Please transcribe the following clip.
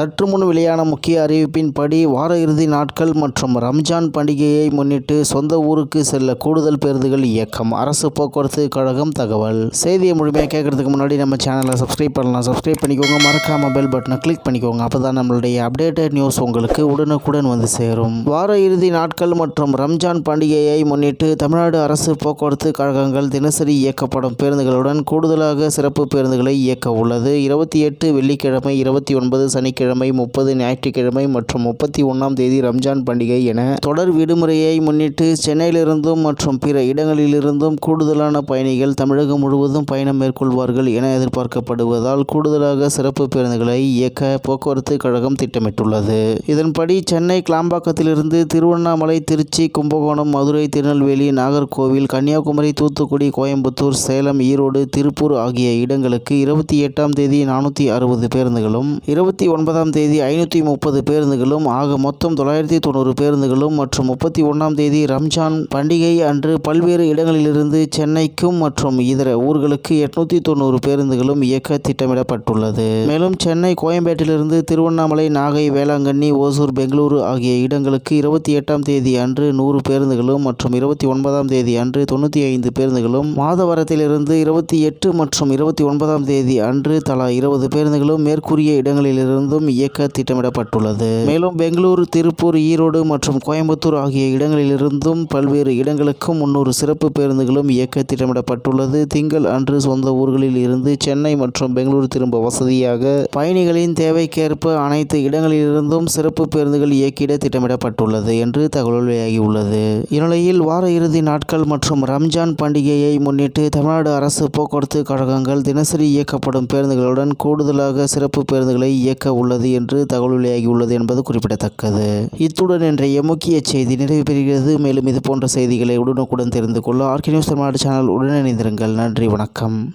சற்று முன் வெளியான முக்கிய அறிவிப்பின்படி வார இறுதி நாட்கள் மற்றும் ரம்ஜான் பண்டிகையை முன்னிட்டு சொந்த ஊருக்கு செல்ல கூடுதல் பேருந்துகள் இயக்கம். அரசு போக்குவரத்து கழகம் தகவல். செய்தியை முழுமையாக கேட்கறதுக்கு முன்னாடி நம்ம சேனலை சப்ஸ்கிரைப் பண்ணலாம். சப்ஸ்கிரைப் பண்ணிக்கோங்க. மறக்காம பெல் பட்டனை கிளிக் பண்ணிக்கோங்க. அப்போ நம்மளுடைய அப்டேட்டட் நியூஸ் உங்களுக்கு உடனுக்குடன் வந்து சேரும். வார இறுதி நாட்கள் மற்றும் ரம்ஜான் பண்டிகையை முன்னிட்டு தமிழ்நாடு அரசு போக்குவரத்து கழகங்கள் தினசரி இயக்கப்படும் பேருந்துகளுடன் கூடுதலாக சிறப்பு பேருந்துகளை இயக்க உள்ளது. இருபத்தி எட்டு வெள்ளிக்கிழமை இருபத்தி ஒன்பது சனிக்கிழமை முப்பது ஞாயிற்றுக்கிழமை மற்றும் முப்பத்தி ஒன்றாம் தேதி ரம்ஜான் பண்டிகை என தொடர் விடுமுறையை முன்னிட்டு சென்னையிலிருந்தும் மற்றும் பிற இடங்களிலிருந்தும் கூடுதலான பயணிகள் தமிழகம் முழுவதும் பயணம் மேற்கொள்வார்கள் என எதிர்பார்க்கப்படுவதால் கூடுதலாக சிறப்பு பேருந்துகளை இயக்க போக்குவரத்து கழகம் திட்டமிட்டுள்ளது. இதன்படி சென்னை கிளாம்பாக்கத்திலிருந்து திருவண்ணாமலை திருச்சி கும்பகோணம் மதுரை திருநெல்வேலி நாகர்கோவில் கன்னியாகுமரி தூத்துக்குடி கோயம்புத்தூர் சேலம் ஈரோடு திருப்பூர் ஆகிய இடங்களுக்கு இருபத்தி எட்டாம் தேதி நானூற்றி அறுபது பேருந்துகளும் இருபத்தி ஒன்பதாம் தேதி ஐநூற்றி முப்பது பேருந்துகளும் ஆக மொத்தம் தொள்ளாயிரத்தி தொண்ணூறு பேருந்துகளும் மற்றும் முப்பத்தி ஒன்றாம் தேதி ரம்ஜான் பண்டிகை அன்று பல்வேறு இடங்களிலிருந்து சென்னைக்கும் மற்றும் இதர ஊர்களுக்கு எட்நூற்றி தொண்ணூறு பேருந்துகளும் இயக்க திட்டமிடப்பட்டுள்ளது. மேலும் சென்னை கோயம்பேட்டிலிருந்து திருவண்ணாமலை நாகை வேளாங்கண்ணி ஓசூர் பெங்களூரு ஆகிய இடங்களுக்கு இருபத்தி எட்டாம் தேதி அன்று நூறு பேருந்துகளும் மற்றும் இருபத்தி ஒன்பதாம் தேதி அன்று தொண்ணூற்றி ஐந்து பேருந்துகளும் மாதவரத்திலிருந்து இருபத்தி எட்டு மற்றும் இருபத்தி ஒன்பதாம் தேதி அன்று தலா இருபது பேருந்துகளும் மேற்கூறிய இடங்களிலிருந்தும் இயக்க திட்டமிடப்பட்டுள்ளது. மேலும் பெங்களூரு திருப்பூர் ஈரோடு மற்றும் கோயம்புத்தூர் ஆகிய இடங்களிலிருந்தும் பல்வேறு இடங்களுக்கும் முன்னூறு சிறப்பு பேருந்துகளும் இயக்க திட்டமிடப்பட்டுள்ளது. திங்கள் அன்று சொந்த ஊர்களில் இருந்து சென்னை மற்றும் பெங்களூரு திரும்ப வசதியாக பயணிகளின் தேவைக்கேற்ப அனைத்து இடங்களிலிருந்தும் சிறப்பு பேருந்துகள் இயக்கிட திட்டமிடப்பட்டுள்ளது என்று தகவல் வெளியாகியுள்ளது. இந்நிலையில் வார இறுதி நாட்கள் மற்றும் ரம்ஜான் பண்டிகையை முன்னிட்டு தமிழ்நாடு அரசு போக்குவரத்து கழகங்கள் தினசரி இயக்கப்படும் பேருந்துகளுடன் கூடுதலாக சிறப்பு பேருந்துகளை இயக்க உள்ளது என்று தகவல் வெளியாகியுள்ளது என்பது குறிப்பிடத்தக்கது. இத்துடன் இன்றைய முக்கிய செய்தி நிறைவு பெறுகிறது. மேலும் இது போன்ற செய்திகளை உடனுக்குடன் தெரிந்து கொள்ள ஆர்கே நியூஸ் தமிழ்நாடு சேனல் உடன் இணைந்திருங்கள். நன்றி வணக்கம்.